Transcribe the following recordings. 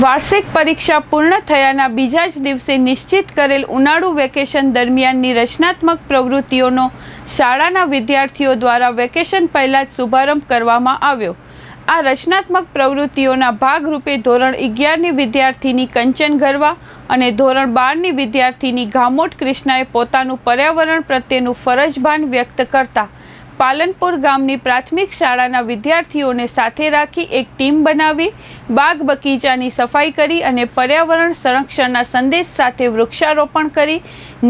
વાર્ષિક પરીક્ષા પૂર્ણ થયાના બીજા જ દિવસે નિશ્ચિત કરેલ ઉનાળુ વેકેશન દરમિયાનની રચનાત્મક પ્રવૃત્તિઓનો શાળાના વિદ્યાર્થીઓ દ્વારા વેકેશન પહેલાં જ શુભારંભ કરવામાં આવ્યો. આ રચનાત્મક પ્રવૃત્તિઓના ભાગરૂપે ધોરણ અગિયારની વિદ્યાર્થીની કંચન ગરવા અને ધોરણ બારની વિદ્યાર્થીની ગામોટ કૃષ્ણાએ પોતાનું પર્યાવરણ પ્રત્યેનું ફરજભાન વ્યક્ત કરતા પાલનપુર ગામની પ્રાથમિક શાળાના વિદ્યાર્થીઓને સાથે રાખી એક ટીમ બનાવી, બાગ બગીચાની સફાઈ કરી અને પર્યાવરણ સંરક્ષણના સંદેશ સાથે વૃક્ષારોપણ કરી,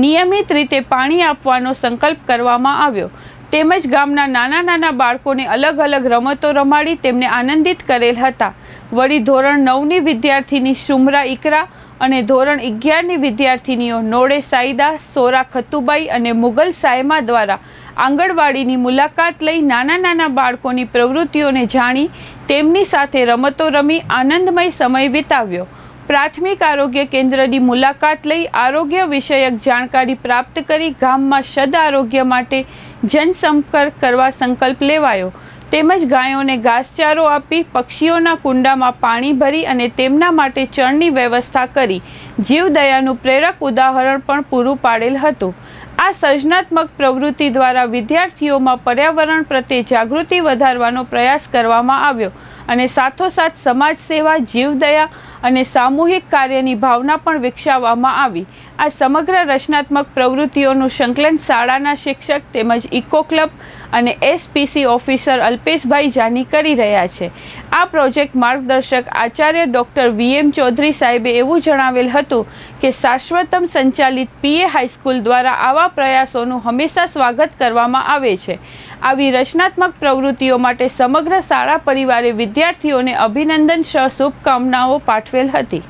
નિયમિત રીતે પાણી આપવાનો સંકલ્પ કરવામાં આવ્યો. તેમજ ગામના નાના નાના બાળકોને અલગ અલગ રમતો રમાડી તેમને આનંદિત કરેલ હતા. વળી ધોરણ નવની વિદ્યાર્થીની શુમરા ઇકરા અને ધોરણ અગિયારની વિદ્યાર્થીનીઓ નોડે સાઈદા સોરા ખતુબાઈ અને મુગલ સાયમા દ્વારા આંગણવાડીની મુલાકાત લઈ નાના નાના બાળકોની પ્રવૃત્તિઓને જાણી તેમની સાથે રમતો રમી આનંદમય સમય વિતાવ્યો. પ્રાથમિક આરોગ્ય કેન્દ્રની મુલાકાત લઈ આરોગ્ય વિષયક જાણકારી પ્રાપ્ત કરી ગામમાં સદ આરોગ્ય માટે જનસંપર્ક કરવા સંકલ્પ લેવાયો. તેમજ ગાયોને ઘાસચારો આપી પક્ષીઓના કુંડામાં પાણી ભરી અને તેમના માટે ચણની વ્યવસ્થા કરી જીવદયાનું પ્રેરક ઉદાહરણ પણ પૂરું પાડેલ હતું. આ સર્જનાત્મક પ્રવૃત્તિ દ્વારા વિદ્યાર્થીઓમાં પર્યાવરણ પ્રત્યે જાગૃતિ વધારવાનો પ્રયાસ કરવામાં આવ્યો અને સાથોસાથ સમાજ સેવા જીવદયા અને સામૂહિક કાર્યની ભાવના પણ વિકસાવવામાં આવી. આ સમગ્ર રચનાત્મક પ્રવૃત્તિઓનું સંકલન શાળાના શિક્ષક તેમજ ઇકો ક્લબ અને એસપીસી ઓફિસર અલ્પેશભાઈ જાની કરી રહ્યા છે. આ પ્રોજેક્ટ માર્ગદર્શક આચાર્ય ડૉક્ટર વીએમ ચૌધરી સાહેબે એવું જણાવેલ હતું કે શાશ્વતમ સંચાલિત પીએ હાઈસ્કૂલ દ્વારા આવા પ્રયાસોનું હંમેશા સ્વાગત કરવામાં આવે છે. આવી રચનાત્મક પ્રવૃત્તિઓ માટે સમગ્ર શાળા પરિવારે વિદ્યાર્થીઓને અભિનંદન સહ શુભકામનાઓ પાઠવેલ હતી.